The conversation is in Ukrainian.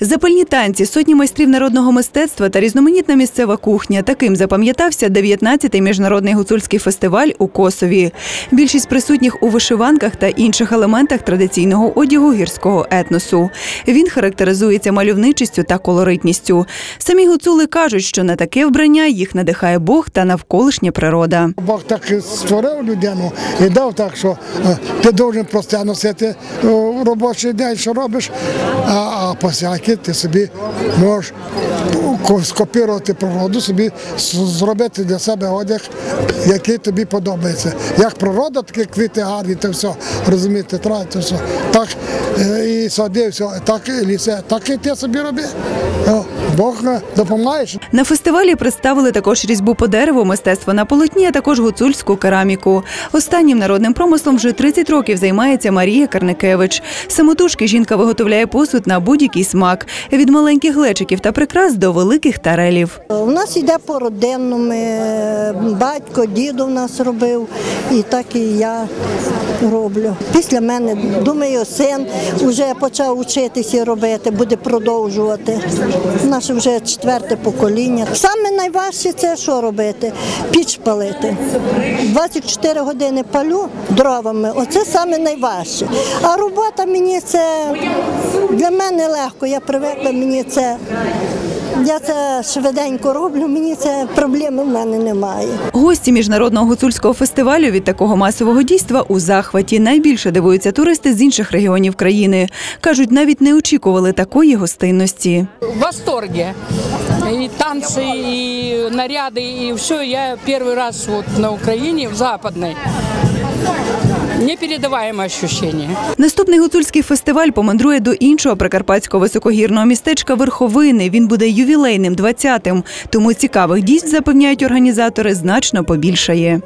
Запальні танці, сотні майстрів народного мистецтва та різноманітна місцева кухня. Таким запам'ятався 19-й міжнародний гуцульський фестиваль у Косові. Більшість присутніх у вишиванках та інших елементах традиційного одягу гірського етносу. Він характеризується мальовничістю та колоритністю. Самі гуцули кажуть, що на таке вбрання їх надихає Бог та навколишня природа. Бог так створив людину і дав так, що е, ти повинен просто носити робочий день, що робиш, а, а посяки ти собі можеш скопірувати природу, собі зробити для себе одяг, який тобі подобається. Як природа, такі квіти гарні, то все, розумієте, тратить все. Так е, і садився, так і лісе, так і ти собі роби. Бог допомагає. На фестивалі представили також різьбу по дереву, мистецтво на полотні, а також гуцульську кераміку. Останнім народним промислом вже 30 років займається Марія Карникевич. Самотужки жінка виготовляє посуд на будь-який смак від маленьких глечиків та прикрас до великих тарелів. У нас йде по родинному, е, батько, діду в нас робив, і так і я роблю. Після мене, думаю, син вже почав вчитися робити, буде продовжувати. Наше вже четверте покоління. Саме найважче це що робити? Піч палити. 24 години палю дровами, оце саме найважче. А робота мені це для мене легко, я привикла, мені це. Я це швиденько роблю, мені це проблеми в мене немає. Гості міжнародного гуцульського фестивалю від такого масового дійства у захваті. Найбільше дивуються туристи з інших регіонів країни. кажуть, навіть не очікували такої гостинності. в восторге И танцы, и наряды, и все. Я первый раз вот на Украине, в Западной. Непередаваемое ощущение. Наступний гуцульський фестиваль помандрує до іншого прикарпатського високогірного містечка Верховини. Він буде ювілейним 20-тим, тому цікавих дійств запевняють організатори значно побільшає.